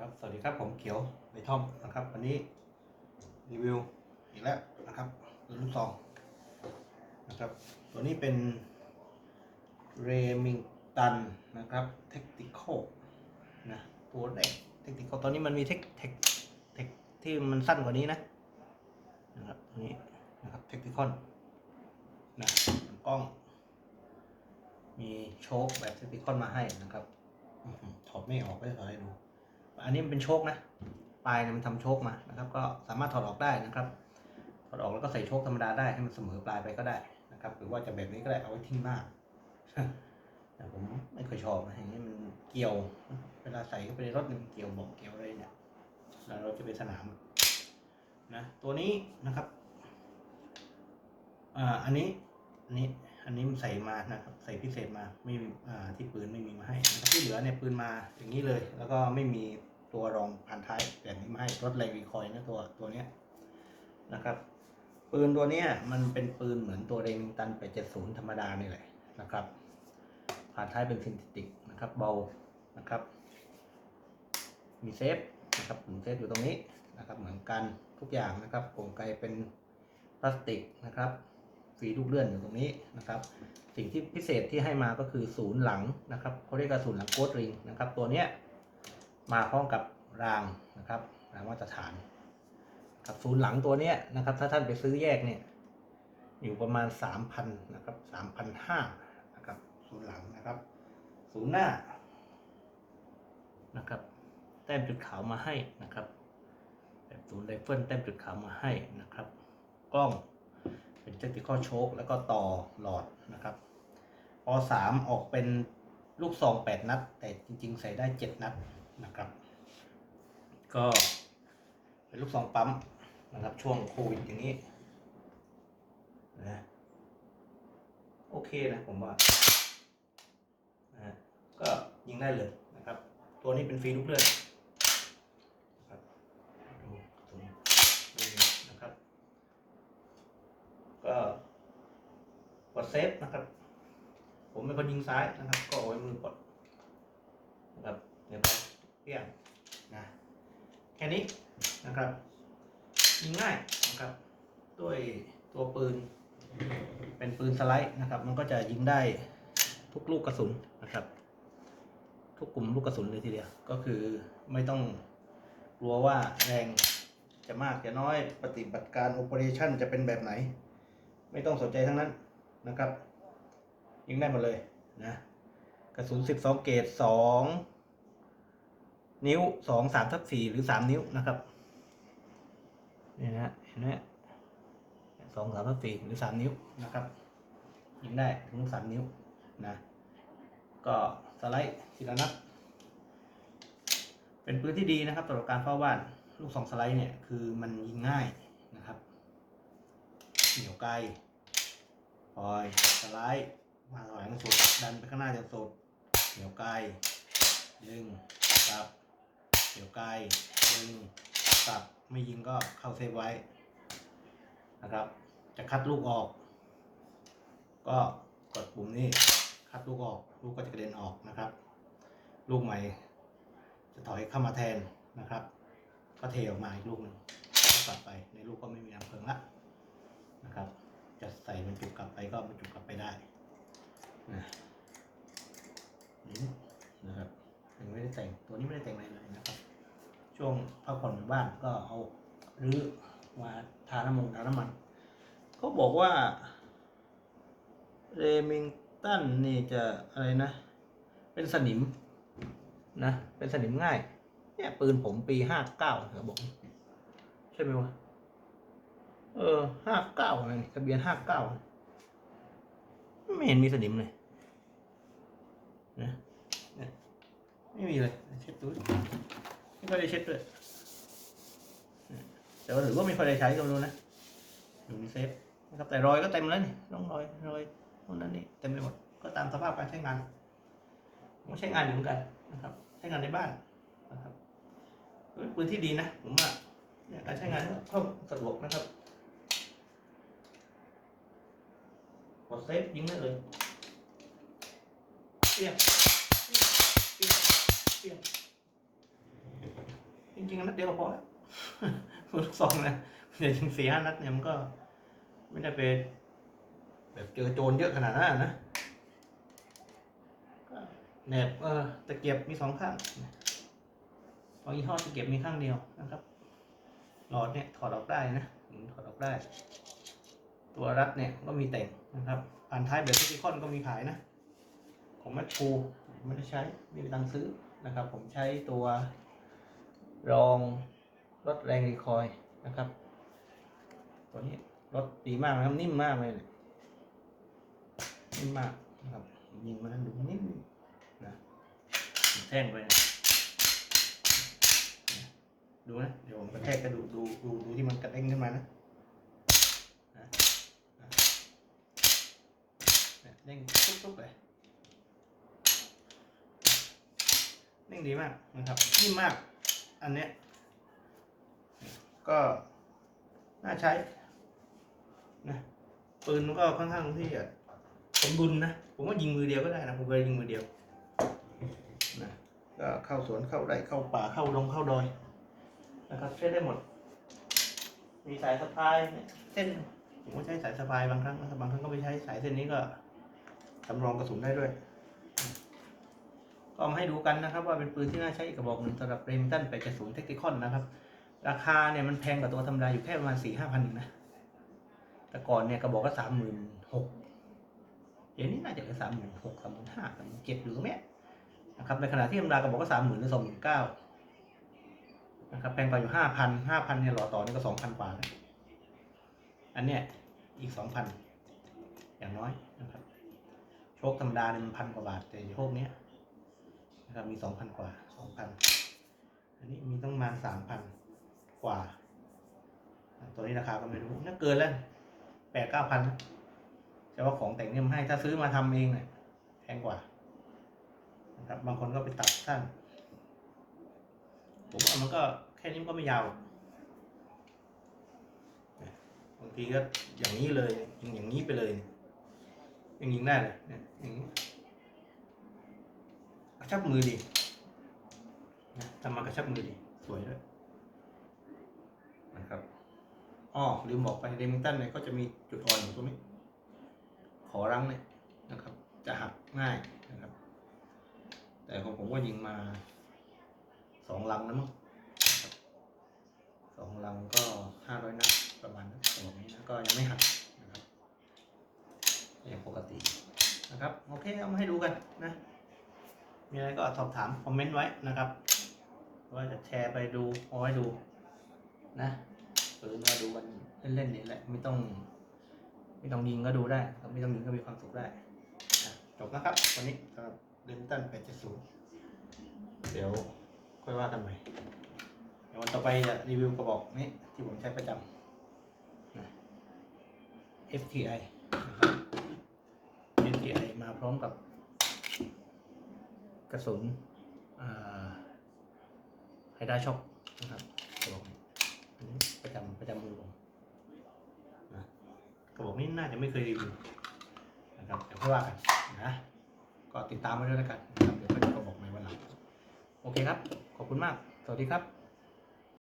ครับ สวัสดีครับ ผมเขียวในท่อมนะครับ วันนี้รีวิวอีกแล้วนะครับปืนลูกซองนะครับ ตัวนี้เป็นเรมิงตันนะครับเทคติคอลนะตัวแรกเทคติคอลตอนนี้มันมีเทคเทคเทคที่มันสั้นกว่านี้นะนะครับตัวนี้นะครับเทคติคอลนะกล้อง มีโชคแบบเทคติคอลมาให้นะครับถอดไม่ออกไม่ถอดให้ดู อันนี้มันเป็นโชคนะปลายเนี่ยมันทำโชคมานะครับ ก็สามารถถอดออกได้นะครับถอดออกแล้วก็ใส่โชคธรรมดาได้ให้มันเสมอปลายไปก็ได้นะครับ หรือว่าจะแบบนี้ก็ได้เอาไว้ทิ้งหน้าแต่ผมไม่เคยชอบนะอย่างนี้มันเกี่ยว เวลาใส่เข้าไปในรถมันเกี่ยวบอกเกี่ยวอะไรเนี่ยแล้วเราจะไปสนามนะตัวนี้นะครับอ่าอันนี้อันนี้ อันนี้มันใส่มานะครับ ใส่พิเศษมาไม่มีอ่าที่ปืนไม่มีมาให้นะครับที่เหลือเนี่ยปืนมาอย่างนี้เลย แล้วก็ไม่มีตัวรองพันท้ายแบบนี้มาให้ลดแรงรีคอยล์นะตัวตัวเนี้ยนะครับปืนตัวเนี้ยมันเป็นปืนเหมือนตัวเรมิงตัน870ธรรมดานี่แหละนะครับผ่านท้ายเป็นซินติกนะครับเบานะครับ มีเซฟนะครับปุ่มเซฟอยู่ตรงนี้นะครับ เหมือนกันทุกอย่างนะครับกลไกเป็นพลาสติกนะครับ ฟรีลูกเลื่อนอยู่ตรงนี้นะครับ สิ่งที่พิเศษที่ให้มาก็คือศูนย์หลังนะครับเขาเรียกว่าศูนย์หลังโกดริงนะครับ ตัวเนี้ยมาพร้อมกับรางนะครับรางมาตรฐานครับศูนย์หลังตัวเนี้ยนะครับ ถ้าท่านไปซื้อแยกเนี่ยอยู่ประมาณ3,000นะครับ3,500นะครับศูนย์หลังนะครับศูนย์หน้านะครับแต้มจุดขาวมาให้นะครับแบบศูนย์ไรเฟิลแต้มจุดขาวมาให้นะครับ กล้อง เป็นเทคนิคอลโชคแล้วก็ต่อหลอดนะครับป3ออกเป็นลูกซอง8นัด แต่จริง ๆ ใส่ได้7นัดนะครับ ก็เป็นลูกซองปั๊มนะครับช่วงโควิดอย่างนี้นะโอเคนะผมว่านะก็ยิงได้เลยนะครับ ตัวนี้เป็นฟรีลูกเลือนะครับดูตรงนี้นะครับ ก็กดเซ ฟนะครับ ผมเป็นคนยิงซ้ายนะครับ ก็เอาไว้มือกดนะครับเดี๋ยวไปเปี้ยงนะแค่นี้นะครับยิงง่ายนะครับ ด้วยตัวปืน เป็นปืนสไลด์นะครับ มันก็จะยิงได้ทุกลูกกระสุนนะครับ ทุกกลุ่มลูกกระสุนเลยทีเดียว ก็คือไม่ต้องกลัวว่าแรงจะมากจะน้อยปฏิบัติการโอเปอเรชั่นจะเป็นแบบไหน ไม่ต้องสนใจทั้งนั้น นะครับ ยิงได้หมดเลยนะกระสุน 12 เกรด2นิ้ว 2 3ทับ4หรือ 3 นิ้วนะครับนี่นะเห็นไหมสองสามทับ4หรือ 3 นิ้วนะครับ ยิงได้ถึง 3 นิ้วนะก็สไลด์ทีละนัดเป็นปืนที่ดีนะครับสำหรับการเฝ้าบ้านลูกสองสไลด์เนี่ยคือมันยิงง่ายนะครับ เหนียวไกล ปล่อยสไลด์มาถอยหลังสุดดันไปข้างหน้าจนสุดเหนียวไกลดึงกลับเหนียวไกลดึงกลับไม่ยิงก็เข้าเซฟไว้นะครับ จะคัดลูกออก ก็กดปุ่มนี้คัดลูกออก ลูกก็จะกระเด็นออกนะครับ ลูกใหม่ จะถอยเข้ามาแทนนะครับ ก็เทออกมาอีกลูกหนึ่งก็กลับไปในลูกก็ไม่มีน้ำเพลิงละนะครับ จะใส่บรรจุ ไปก็บรรจุกลับไปได้นะนี่นะครับยังไม่ได้แต่งตัวนี้ไม่ได้แต่งอะไรเลยนะครับ ช่วงพักผ่อนอยู่บ้านก็เอารื้อมาทาน้ำมันทาน้ำมันเขาบอกว่าเรมิงตันนี่จะอะไรนะ เป็นสนิมนะ เป็นสนิมง่าย เนี่ยปืนผมปีห้าเก้าเขาบอกใช่ไหมวะ เออห้าเก้าอะไรทะเบียนห้าเก้า ไม่เห็นมีสนิมเลยนะไม่มีเลยเช็ดดูดิไม่ค่อยได้เช็ดด้วยเนี่ยแต่ว่าหรือว่าไม่ค่อยได้ใช้ก็ไม่รู้นะอยู่ในเซฟนะครับแต่รอยก็เต็มแล้วนี่ร่องรอยรอยพวกนั้นนี่เต็มไปหมดก็ตามสภาพการใช้งานผมก็ใช้งานอยู่เหมือนกันนะครับ ใช้งานในบ้านนะครับเป็นปืนที่ดีนะผมว่าการใช้งานก็สะดวกนะครับ กดเซฟยิงได้เลยเปี้ยงเปี้ยงเปี้ยงริงๆนัดเดียวก็พอแล้วปืนลูกซองนะแต่ยิงสี่ห้านัดเนี่ยมันก็ ไม่ได้ไปแบบเจอโจรเยอะขนาดนั้นนะแหนบเออตะเกียบมีสองข้างบางยี่ห้อตะเกียบมีข้างเดียวนะครับหลอดเนี่ยถอดออกได้นะถอดออกได้ ตัวรัดเนี่ยก็มีแต่งนะครับผ่านท้ายแบบซิลิคอนก็มีขายนะ ของแมคโครไม่ได้ใช้ไม่มีตังซื้อนะครับ ผมใช้ตัวรองลดแรงรีคอยนะครับ ตัวนี้รถดีมากนะครับนิ่มมากเลยเนี่ยนิ่มมากนะครับยิงมาดูนิ่มนะแท่งไปนะดูนะ เดี๋ยวผมกระแทกกระดูดูดูดูที่มันกระเด้งขึ้นมานะนะ เนี่ยเด้งตุ๊บๆเลยเร่งดีมากนะครับนิ่มมาก อันเนี้ยก็น่าใช้นะปืนมันก็ค่อนข้างที่จะสมดุลนะ ผมว่ายิงมือเดียวก็ได้นะ ผมเคยยิงมือเดียวนะก็เข้าสวนเข้าไร่เข้าป่าเข้าดงเข้าดอยนะครับใช้ได้หมด มีสายสะพายเนี่ยเส้นผมก็ใช้สายสะพายบางครั้งนะครับบางครั้งก็ไปใช้สายเส้นนี้ก็ สำรองกระสุนได้ด้วย ก็มาให้ดูกันนะครับ ว่าเป็นปืนที่น่าใช้อีกกระบอกหนึ่งสำหรับเรมิตัน870เทคนิคอนนะครับ ราคาเนี่ยมันแพงกว่าตัวธรรมดาอยู่แค่ประมาณสี่ห้าพันเองนะ แต่ก่อนเนี่ยกระบอกก็สามหมื่นหกเดี๋ยวนี้น่าจะเหลือสามหมื่นหกสามหมื่นห้าสามหมื่นเจ็ดอยู่ตรงเนี้ยนะครับในขณะที่ธรรมดากระบอกก็สามหมื่นหรือสองหมื่นเก้านะครับแพงกว่าอยู่ห้าพันห้าพันเนี่ยหล่อต่อนี่ก็สองพันกว่าอันเนี้ยอีกสองพันอย่างน้อยนะครับ โชคธรรมดาเนี่ยมันพันกว่าบาท แต่โชคเนี้ยนะครับมีสองพันกว่าสองพันอันนี้มีต้องมาสามพันกว่า ตัวนี้ราคาก็ไม่รู้น่าเกินแล้วแปดเก้าพันแต่ว่าของแต่งเนี่ยมันให้ถ้าซื้อมาทำเองเนี่ยแพงกว่านะครับบางคนก็ไปตัดสั้นผมว่ามันก็แค่นี้ก็ไม่ยาวบางทีก็อย่างนี้เลยอย่างนี้ไปเลย ยังยิงได้เลยเนี่ยอย่างนี้กระชับมือดีนะทำมากระชับมือดี สวยด้วยนะครับอ๋อลืมบอกไปเดมิงตันเนี่ยก็จะมีจุดอ่อนอยู่ตรงนี้ ขอรังเนี่ยนะครับ จะหักง่ายนะครับ แต่ของผมก็ยิงมาสองลังนะมั้งนะครับสองลังก็ห้าร้อยนัดประมาณนั้นตรงนี้นะก็ยังไม่หัก นะครับยังปกตินะครับโอเคเอามาให้ดูกันนะ มีอะไรก็สอบถามคอมเมนต์ไว้นะครับว่าจะแชร์ไปดูเอาไว้ดูนะหรือมาดูกันเล่นๆนี่แหละไม่ต้องไม่ต้องยิงก็ดูได้ครับไม่ต้องยิงก็มีความสุขได้อะจบนะครับ วันนี้สำหรับเดนตัน870เดี๋ยวค่อยว่ากันใหม่เดี๋ยววันต่อไปจะรีวิวกระบอกนี้ที่ผมใช้ประจำนะ FTI นะครับ FTI มาพร้อมกับกระสุนไฮด้าช็อคนะครับกระบอกประจำประจำมือผมนะกระบอกนี้น่าจะไม่เคยรีวิวนะครับเดี๋ยวค่อยว่ากันนะก็ติดตามไว้ด้วยแล้วกันนะครับเดี๋ยวก็จะกระบอกในวันหลังโอเคครับ ขอบคุณมาก สวัสดีครับ